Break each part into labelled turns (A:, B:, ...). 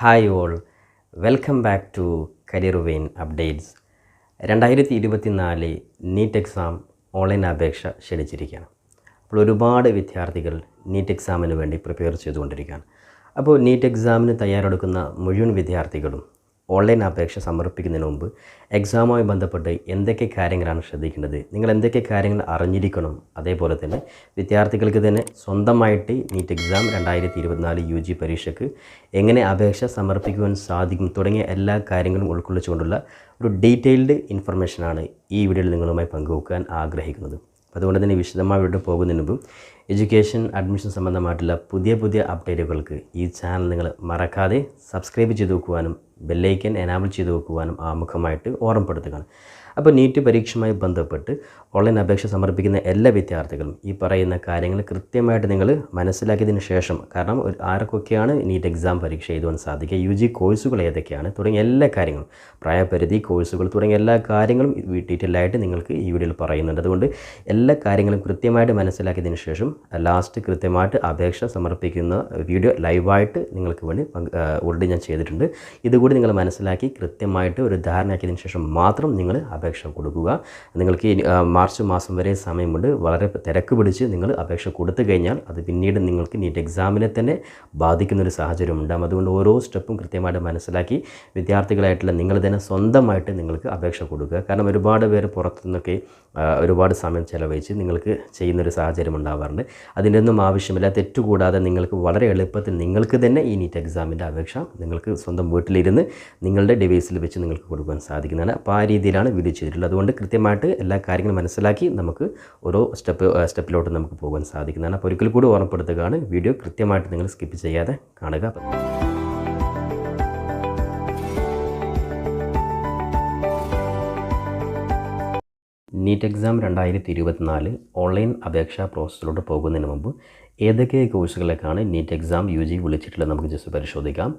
A: Hi all. Welcome back to career vein updates. രണ്ടായിരത്തി ഇരുപത്തി നാല് നീറ്റ് എക്സാം ഓൺലൈൻ അപേക്ഷ ക്ഷണിച്ചിരിക്കുകയാണ്. അപ്പോൾ ഒരുപാട് വിദ്യാർത്ഥികൾ നീറ്റ് എക്സാമിന് വേണ്ടി പ്രിപ്പയർ ചെയ്തുകൊണ്ടിരിക്കുകയാണ്. അപ്പോൾ നീറ്റ് എക്സാമിന് തയ്യാറെടുക്കുന്ന മുഴുവൻ വിദ്യാർത്ഥികളും ഓൺലൈൻ അപേക്ഷ സമർപ്പിക്കുന്നതിന് മുമ്പ് എക്സാമുമായി ബന്ധപ്പെട്ട് എന്തൊക്കെ കാര്യങ്ങളാണ് ശ്രദ്ധിക്കേണ്ടത്? നിങ്ങൾ എന്തൊക്കെ കാര്യങ്ങൾ അറിഞ്ഞിരിക്കണം? അതേപോലെ തന്നെ വിദ്യാർത്ഥികൾക്ക് തന്നെ സ്വന്തമായിട്ട് നീറ്റ് എക്സാം രണ്ടായിരത്തി ഇരുപത്തിനാല് യു ജി പരീക്ഷയ്ക്ക് എങ്ങനെ അപേക്ഷ സമർപ്പിക്കുവാൻ സാധിക്കും തുടങ്ങിയ എല്ലാ കാര്യങ്ങളും ഉൾക്കൊള്ളിച്ചുകൊണ്ടുള്ള ഒരു ഡീറ്റെയിൽഡ് ഇൻഫർമേഷനാണ് ഈ വീഡിയോയിൽ നിങ്ങളുമായി പങ്കുവെക്കാൻ ആഗ്രഹിക്കുന്നത്. അതുകൊണ്ട് തന്നെ വിശദമായി വീണ്ടും പോകുന്നതിന് മുമ്പ് എഡ്യൂക്കേഷൻ അഡ്മിഷൻ സംബന്ധമായിട്ടുള്ള പുതിയ പുതിയ അപ്ഡേറ്റുകൾക്ക് ഈ ചാനൽ നിങ്ങൾ മറക്കാതെ സബ്സ്ക്രൈബ് ചെയ്ത് വെക്കുവാനും ബെല്ലൈക്കൻ എനാബിൾ ചെയ്ത് വെക്കുവാനും ആമുഖമായിട്ട് ഓർമ്മപ്പെടുത്തുകയാണ്. അപ്പോൾ നീറ്റ് പരീക്ഷയുമായി ബന്ധപ്പെട്ട് ഓൺലൈൻ അപേക്ഷ സമർപ്പിക്കുന്ന എല്ലാ വിദ്യാർത്ഥികളും ഈ പറയുന്ന കാര്യങ്ങൾ കൃത്യമായിട്ട് നിങ്ങൾ മനസ്സിലാക്കിയതിന് ശേഷം കാരണം ആർക്കൊക്കെയാണ് നീറ്റ് എക്സാം പരീക്ഷ എഴുതുവാൻ സാധിക്കുക? യു ജി കോഴ്സുകൾ ഏതൊക്കെയാണ്? തുടങ്ങിയ എല്ലാ കാര്യങ്ങളും പ്രായപരിധി കോഴ്സുകൾ തുടങ്ങിയ എല്ലാ കാര്യങ്ങളും ഡീറ്റെയിൽ ആയിട്ട് നിങ്ങൾക്ക് ഈ വീഡിയോയിൽ പറയുന്നുണ്ട്. അതുകൊണ്ട് എല്ലാ കാര്യങ്ങളും കൃത്യമായിട്ട് മനസ്സിലാക്കിയതിന് ശേഷം ലാസ്റ്റ് കൃത്യമായിട്ട് അപേക്ഷ സമർപ്പിക്കുന്ന വീഡിയോ ലൈവായിട്ട് നിങ്ങൾക്ക് വേണ്ടി ഓൾറെഡി ഞാൻ ചെയ്തിട്ടുണ്ട്. ഇതുകൂടി നിങ്ങൾ മനസ്സിലാക്കി കൃത്യമായിട്ട് ഒരു ധാരണയാക്കിയതിന് ശേഷം മാത്രം നിങ്ങൾ അപേക്ഷ കൊടുക്കുക. നിങ്ങൾക്ക് മാർച്ച് മാസം വരെ സമയമുണ്ട്. വളരെ തിരക്ക് പിടിച്ച് നിങ്ങൾ അപേക്ഷ കൊടുത്തു കഴിഞ്ഞാൽ അത് പിന്നീട് നിങ്ങൾക്ക് നീറ്റ് എക്സാമിനെ തന്നെ ബാധിക്കുന്ന ഒരു സാഹചര്യം ഉണ്ടാകും അതുകൊണ്ട് ഓരോ സ്റ്റെപ്പും കൃത്യമായിട്ട് മനസ്സിലാക്കി വിദ്യാർത്ഥികളായിട്ടുള്ള നിങ്ങൾ തന്നെ സ്വന്തമായിട്ട് നിങ്ങൾക്ക് അപേക്ഷ കൊടുക്കുക. കാരണം ഒരുപാട് പേര് പുറത്തു നിന്നൊക്കെ ആ, ഒരുപാട് സമയം ചിലവഴിച്ച് നിങ്ങൾക്ക് ചെയ്യുന്നൊരു സാഹചര്യം ഉണ്ടാവാറുണ്ട്. അതിന്റെ ഒന്നും ആവശ്യമില്ല. തെറ്റുകൂടാതെ നിങ്ങൾക്ക് വളരെ എളുപ്പത്തിൽ നിങ്ങൾക്ക് തന്നെ ഈ നീറ്റ് എക്സാമിന്റെ അപേക്ഷ നിങ്ങൾക്ക് സ്വന്തം വീട്ടിലിരുന്ന് നിങ്ങളുടെ ഡിവൈസിൽ വെച്ച് നിങ്ങൾക്ക് കൊടുക്കാൻ സാധിക്കുന്നതാണ്. അപ്പോൾ ആ രീതിയിലാണ് വീഡിയോ ചെയ്തിട്ടുള്ളത്. അതുകൊണ്ട് കൃത്യമായിട്ട് എല്ലാ കാര്യങ്ങളും മനസ്സിലാക്കി നമുക്ക് ഓരോ സ്റ്റെപ്പ് സ്റ്റെപ്പിലോട്ട് നമുക്ക് പോകാൻ സാധിക്കുന്നതാണ്. അപ്പോൾ ഒരിക്കൽ കൂടി ഓർമ്മപ്പെടുത്തുകയാണ്. വീഡിയോ കൃത്യമായിട്ട് നിങ്ങൾ സ്കിപ്പ് ചെയ്യാതെ കാണുക. നീറ്റ് എക്സാം രണ്ടായിരത്തി ഇരുപത്തിനാല് ഓൺലൈൻ അപേക്ഷാ പ്രോസസ്സിലോട്ട് പോകുന്നതിന് മുമ്പ് ഏതൊക്കെ കോഴ്സുകളൊക്കെയാണ് നീറ്റ് എക്സാം യു ജി വിളിച്ചിട്ടുള്ളത് നമുക്ക് ജസ്റ്റ് പരിശോധിക്കാം.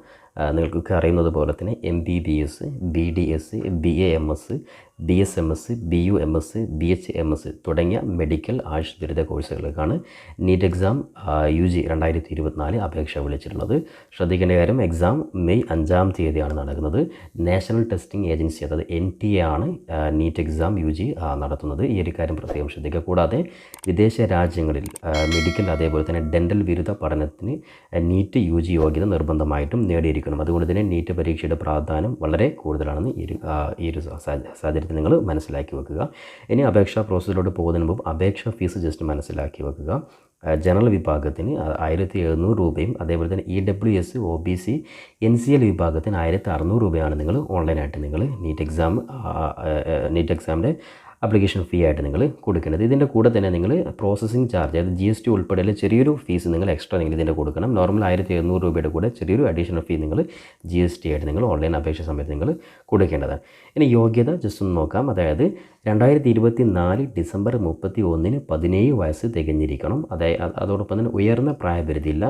A: നിങ്ങൾക്കൊക്കെ അറിയുന്നത് പോലെ തന്നെ M B B S B D S B A M S B S M S B U M S B H M S തുടങ്ങിയ മെഡിക്കൽ ആയുഷ് ബിരുദ കോഴ്സുകൾക്കാണ് നീറ്റ് എക്സാം യു ജി രണ്ടായിരത്തി ഇരുപത്തിനാല് അപേക്ഷ വിളിച്ചിട്ടുള്ളത്. ശ്രദ്ധിക്കേണ്ട കാര്യം എക്സാം മെയ് അഞ്ചാം തീയതിയാണ് നടക്കുന്നത്. നാഷണൽ ടെസ്റ്റിംഗ് ഏജൻസി അതായത് എൻ ടി എ ആണ് നീറ്റ് എക്സാം യു ജി നടത്തുന്നത്. ഈ ഒരു കാര്യം പ്രത്യേകം ശ്രദ്ധിക്കുക. കൂടാതെ വിദേശ രാജ്യങ്ങളിൽ മെഡിക്കൽ അതേപോലെ തന്നെ ഡെന്റൽ ബിരുദ പഠനത്തിന് നീറ്റ് യു ജി യോഗ്യത നിർബന്ധമായിട്ടും നേടിയിരിക്കണം. അതുകൊണ്ട് തന്നെ നീറ്റ് പരീക്ഷയുടെ പ്രാധാന്യം വളരെ കൂടുതലാണെന്ന് ഈ ഒരു ഈ ഒരു സാ- സാഹചര്യത്തിൽ നിങ്ങൾ മനസ്സിലാക്കി വെക്കുക. ഇനി അപേക്ഷാ പ്രോസസ്സിലോട്ട് പോകുന്നതിന് മുമ്പ് അപേക്ഷാ ഫീസ് ജസ്റ്റ് മനസ്സിലാക്കി വെക്കുക. ജനറൽ വിഭാഗത്തിന് ആയിരത്തി എഴുന്നൂറ് രൂപയും അതേപോലെ തന്നെ E W S O B C N C L വിഭാഗത്തിന് ആയിരത്തി അറുന്നൂറ് രൂപയാണ് നിങ്ങൾ ഓൺലൈനായിട്ട് നിങ്ങൾ നീറ്റ് എക്സാം നീറ്റ് എക്സാമിന്റെ ആപ്ലിക്കേഷൻ ഫീ ആയിട്ട് നിങ്ങൾ കൊടുക്കേണ്ടത്. ഇതിന്റെ കൂടെ തന്നെ നിങ്ങൾ പ്രോസസ്സിംഗ് ചാർജ് അതായത് ജി എസ് ടി ഉൾപ്പെടെയുള്ള ചെറിയൊരു ഫീസ് നിങ്ങൾ എക്സ്ട്രാ നിങ്ങൾ ഇതിന്റെ കൊടുക്കണം. നോർമൽ ആയിരത്തി എഴുന്നൂറ് രൂപയുടെ കൂടെ ചെറിയൊരു അഡീഷണൽ ഫീ നിങ്ങൾ ജി എസ് ടി ആയിട്ട് നിങ്ങൾ ഓൺലൈൻ അപേക്ഷ സമയത്ത് നിങ്ങൾ കൊടുക്കേണ്ടതാണ്. ഇനി യോഗ്യത ജസ്റ്റ് ഒന്ന് നോക്കാം. അതായത് രണ്ടായിരത്തി ഇരുപത്തി നാല് ഡിസംബർ മുപ്പത്തി ഒന്നിന് പതിനേഴ് വയസ്സ് തികഞ്ഞിരിക്കണം. അതായത് അതോടൊപ്പം തന്നെ ഉയർന്ന പ്രായപരിധിയില്ല.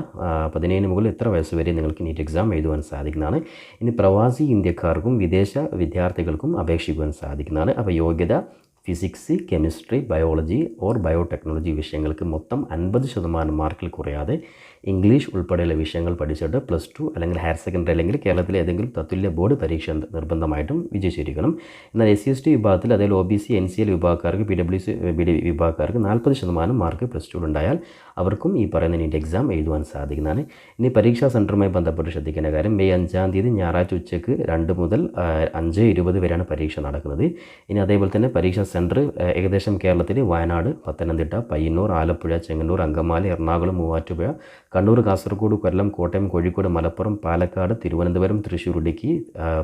A: പതിനേഴിന് മുകളിൽ എത്ര വയസ്സ് വരെ നിങ്ങൾക്ക് നീറ്റ് എക്സാം എഴുതുവാൻ സാധിക്കുന്നതാണ്. ഇനി പ്രവാസി ഇന്ത്യക്കാർക്കും വിദേശ വിദ്യാർത്ഥികൾക്കും അപേക്ഷിക്കുവാൻ സാധിക്കുന്നതാണ്. അപ്പോൾ യോഗ്യത physics chemistry biology or biotechnology വിഷയങ്ങൾക്ക് മൊത്തം അൻപത് ശതമാനം മാർക്കിൽ കുറയാതെ ഇംഗ്ലീഷ് ഉൾപ്പെടെയുള്ള വിഷയങ്ങൾ പഠിച്ചിട്ട് പ്ലസ് ടു അല്ലെങ്കിൽ ഹയർ സെക്കൻഡറി അല്ലെങ്കിൽ കേരളത്തിലെ ഏതെങ്കിലും തത്തുല്യ ബോർഡ് പരീക്ഷ നിർബന്ധമായിട്ടും വിജയിച്ചിരിക്കണം. എന്നാൽ എസ് സി എസ് ടി വിഭാഗത്തിൽ അതായത് O B C N C L വിഭാഗക്കാർക്ക് P W C B D വിഭാഗക്കാർക്ക് നാൽപ്പത് ശതമാനം മാർക്ക് പ്ലസ് ടു ഉണ്ടായാൽ അവർക്കും ഈ പറയുന്ന നീറ്റ് എക്സാം എഴുതുവാൻ സാധിക്കുന്നതാണ്. ഇനി പരീക്ഷാ സെന്ററുമായി ബന്ധപ്പെട്ട് ശ്രദ്ധിക്കേണ്ട കാര്യം മെയ് അഞ്ചാം തീയതി ഞായറാഴ്ച ഉച്ചയ്ക്ക് രണ്ട് മുതൽ അഞ്ച് ഇരുപത് വരെയാണ് പരീക്ഷ നടക്കുന്നത്. ഇനി അതേപോലെ തന്നെ പരീക്ഷാ സെന്റർ ഏകദേശം കേരളത്തിൽ വയനാട് പത്തനംതിട്ട പയ്യന്നൂർ ആലപ്പുഴ ചെങ്ങന്നൂർ അങ്കമാലി എറണാകുളം മൂവാറ്റുപുഴ കണ്ണൂർ കാസർഗോഡ് കൊല്ലം കോട്ടയം കോഴിക്കോട് മലപ്പുറം പാലക്കാട് തിരുവനന്തപുരം തൃശ്ശൂർ ഇടുക്കി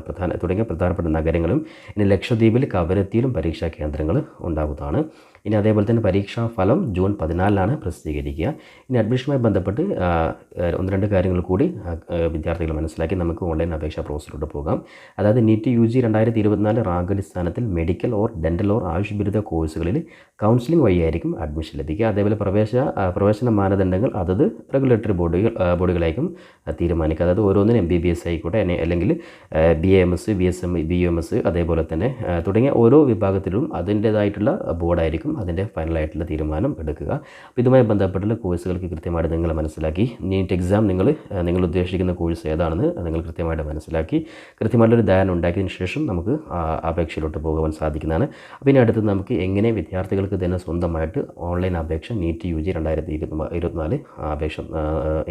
A: പ്രധാന തുടങ്ങിയ പ്രധാനപ്പെട്ട നഗരങ്ങളും ഇനി ലക്ഷദ്വീപിൽ കവരത്തിയിലും പരീക്ഷാ കേന്ദ്രങ്ങൾ ഉണ്ടാകുന്നതാണ്. ഇനി അതേപോലെ തന്നെ പരീക്ഷാ ഫലം ജൂൺ പതിനാലിനാണ് പ്രസിദ്ധീകരിക്കുക. ഇനി അഡ്മിഷനുമായി ബന്ധപ്പെട്ട് ഒന്ന് രണ്ട് കാര്യങ്ങൾ കൂടി വിദ്യാർത്ഥികൾ മനസ്സിലാക്കി നമുക്ക് ഓൺലൈൻ അപേക്ഷാ പ്രോസസ്സിലോട്ട് പോകാം. അതായത് നീറ്റ് യു ജി രണ്ടായിരത്തി ഇരുപത്തിനാല് റാങ്ക് അടിസ്ഥാനത്തിൽ medical or dental or AYUSH ബിരുദ കോഴ്സുകളിൽ കൗൺസിലിംഗ് വഴിയായിരിക്കും അഡ്മിഷൻ ലഭിക്കുക. അതേപോലെ പ്രവേശ പ്രവേശന മാനദണ്ഡങ്ങൾ അതത് റെഗുലേറ്ററി ബോഡികൾ ബോഡികളായിരിക്കും തീരുമാനിക്കുക. അതായത് ഓരോന്നിനും എം ബി ബി എസ് ആയിക്കോട്ടെ അല്ലെ- അല്ലെങ്കിൽ B A S B S M B M S അതേപോലെ തന്നെ തുടങ്ങിയ ഓരോ വിഭാഗത്തിലും അതിന്റേതായിട്ടുള്ള ബോർഡായിരിക്കും അതിന്റെ ഫൈനലായിട്ടുള്ള തീരുമാനം എടുക്കുക. അപ്പോൾ ഇതുമായി ബന്ധപ്പെട്ടുള്ള കോഴ്സുകൾക്ക് കൃത്യമായിട്ട് നിങ്ങൾ മനസ്സിലാക്കി. നീറ്റ് എക്സാം നിങ്ങൾ നിങ്ങൾ ഉദ്ദേശിക്കുന്ന കോഴ്സ് ഏതാണെന്ന് നിങ്ങൾ കൃത്യമായിട്ട് മനസ്സിലാക്കി. കൃത്യമായിട്ടൊരു ധാരണ ഉണ്ടാക്കിയതിന് ശേഷം നമുക്ക് അപേക്ഷയിലോട്ട് പോകുവാൻ സാധിക്കുന്നതാണ്. ഇനി അടുത്ത് നമുക്ക് എങ്ങനെ വിദ്യാർത്ഥികൾക്ക് തന്നെ സ്വന്തമായിട്ട് ഓൺലൈൻ അപേക്ഷ നീറ്റ് യു ജി രണ്ടായിരത്തി ഇരുപത്തി ഇരുപത്തിനാല് അപേക്ഷ